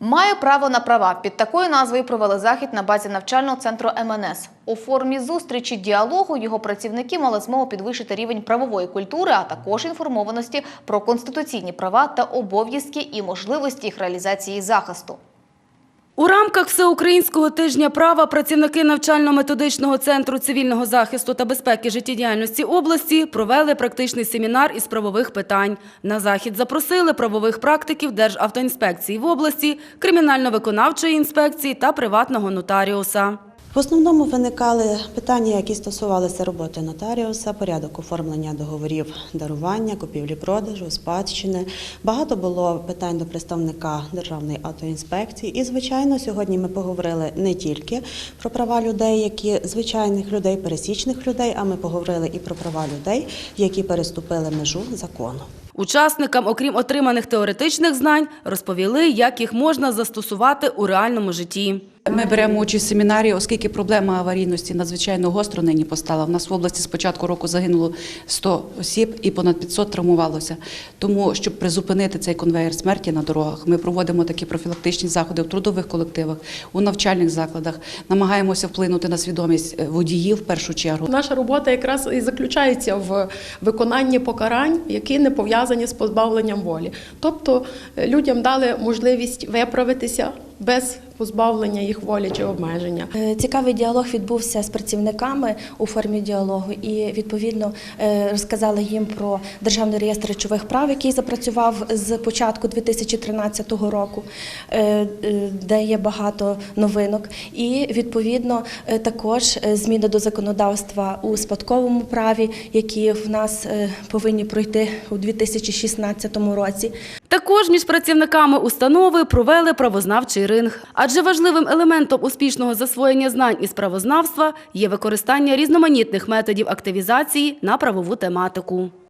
Маю право на права. Під такою назвою провели захід на базі навчального центру МНС. У формі зустрічі діалогу його працівники мали змогу підвищити рівень правової культури, а також інформованості про конституційні права та обов'язки і можливості їх реалізації і захисту. Рамках Всеукраїнського тижня права працівники навчально-методичного центру цивільного захисту та безпеки життєдіяльності області провели практичний семінар із правових питань. На захід запросили правових практиків Державтоінспекції в області, кримінально-виконавчої інспекції та приватного нотаріуса. В основному виникали питання, які стосувалися роботи нотаріуса, порядок оформлення договорів дарування, купівлі-продажу, спадщини. Багато було питань до представника Державної автоінспекції. І, звичайно, сьогодні ми поговорили не тільки про права людей, які звичайних людей, пересічних людей, а ми поговорили і про права людей, які переступили межу закону. Учасникам, окрім отриманих теоретичних знань, розповіли, як їх можна застосувати у реальному житті. Ми беремо участь в семінарі, оскільки проблема аварійності надзвичайно гостро нині постала. В нас в області з початку року загинуло 100 осіб і понад 500 травмувалося. Тому, щоб призупинити цей конвейер смерті на дорогах, ми проводимо такі профілактичні заходи в трудових колективах, у навчальних закладах, намагаємося вплинути на свідомість е, водіїв в першу чергу. Наша робота якраз і заключається в виконанні покарань, які не пов'язані з позбавленням волі. Тобто е, людям дали можливість виправитися без позбавлення їх волі чи обмеження. Е, Цікавий діалог відбувся з працівниками у формі діалогу, і відповідно е, розказали їм про державний реєстр речових прав, який запрацював з початку 2013 року, е, де є багато новинок. І відповідно також зміни до законодавства у спадковому праві, які в нас повинні пройти у 2016 році. Також між працівниками установи провели правознавчий ринг. Адже важливим елементом успішного засвоєння знань із правознавства є використання різноманітних методів активізації на правову тематику.